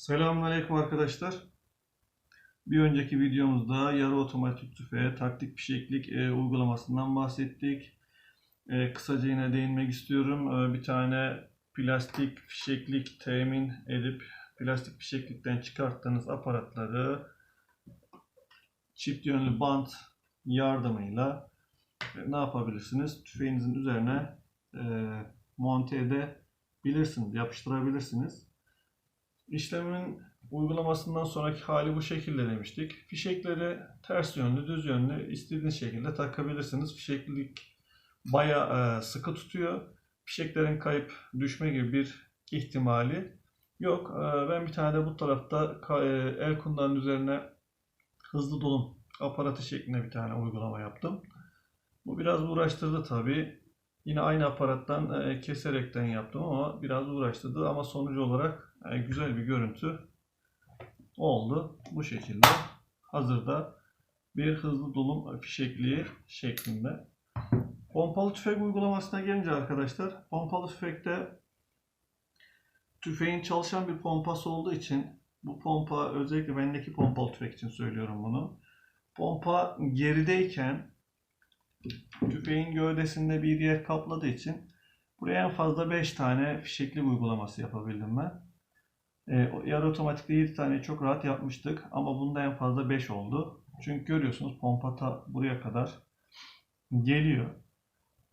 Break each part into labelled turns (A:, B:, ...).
A: Selamünaleyküm arkadaşlar. Bir önceki videomuzda yarı otomatik tüfeğe taktik fişeklik e, uygulamasından bahsettik. E, kısaca yine değinmek istiyorum. E, bir tane plastik fişeklik temin edip plastik fişeklikten çıkarttığınız aparatları çift yönlü bant yardımıyla e, ne yapabilirsiniz? Tüfeğinizin üzerine e, monte edebilirsiniz, yapıştırabilirsiniz. İşlemin uygulamasından sonraki hali bu şekilde demiştik. Fişekleri ters yönlü, düz yönlü istediğiniz şekilde takabilirsiniz. Fişeklik bayağı sıkı tutuyor. Fişeklerin kayıp düşme gibi bir ihtimali yok. E, Ben bir tane de bu tarafta e, el kundanın üzerine hızlı dolum aparatı şeklinde bir tane uygulama yaptım. Bu biraz uğraştırdı tabii. Yine aynı aparattan e, keserekten yaptım ama biraz uğraştırdı ama sonucu olarak e, güzel bir görüntü oldu. Bu şekilde hazırda bir hızlı dolum fişekliği şeklinde. Pompalı tüfek uygulamasına gelince arkadaşlar pompalı tüfekte tüfeğin çalışan bir pompası olduğu için bu pompa özellikle bendeki pompalı tüfek için söylüyorum bunu. Pompa gerideyken tüfeğin gövdesinde bir yer kapladığı için buraya en fazla 5 tane fişeklik uygulaması yapabildim ben. E, yarı otomatikte 7 tane çok rahat yapmıştık ama bunda en fazla 5 oldu. Çünkü görüyorsunuz pompa ta buraya kadar geliyor.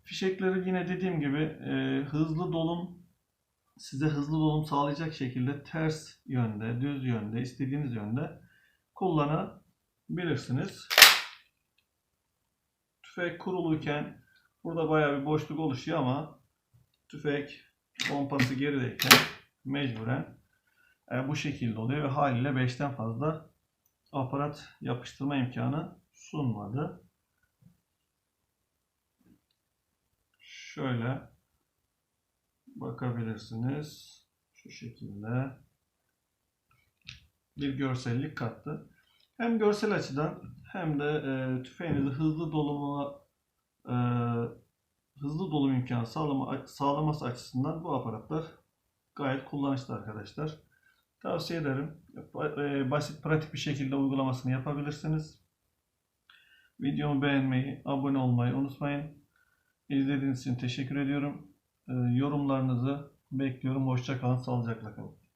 A: Fişekleri yine dediğim gibi e, hızlı dolum size hızlı dolum sağlayacak şekilde ters yönde, düz yönde, istediğiniz yönde kullanabilirsiniz. Tüfek kuruluyken burada bayağı bir boşluk oluşuyor ama tüfek pompası gerideyken mecburen e, bu şekilde oluyor ve haliyle 5'ten fazla aparat yapıştırma imkanı sunmadı. Şöyle bakabilirsiniz. Şu şekilde bir görsellik kattı. Hem görsel açıdan hem de e, tüfeğinizi hızlı doluma e, hızlı dolum imkanı sağlama, sağlaması açısından bu aparatlar gayet kullanışlı arkadaşlar. Tavsiye ederim. E, basit, pratik bir şekilde uygulamasını yapabilirsiniz. Videomu beğenmeyi, abone olmayı unutmayın. İzlediğiniz için teşekkür ediyorum. E, yorumlarınızı bekliyorum. Hoşça kalın, sağlıcakla kalın.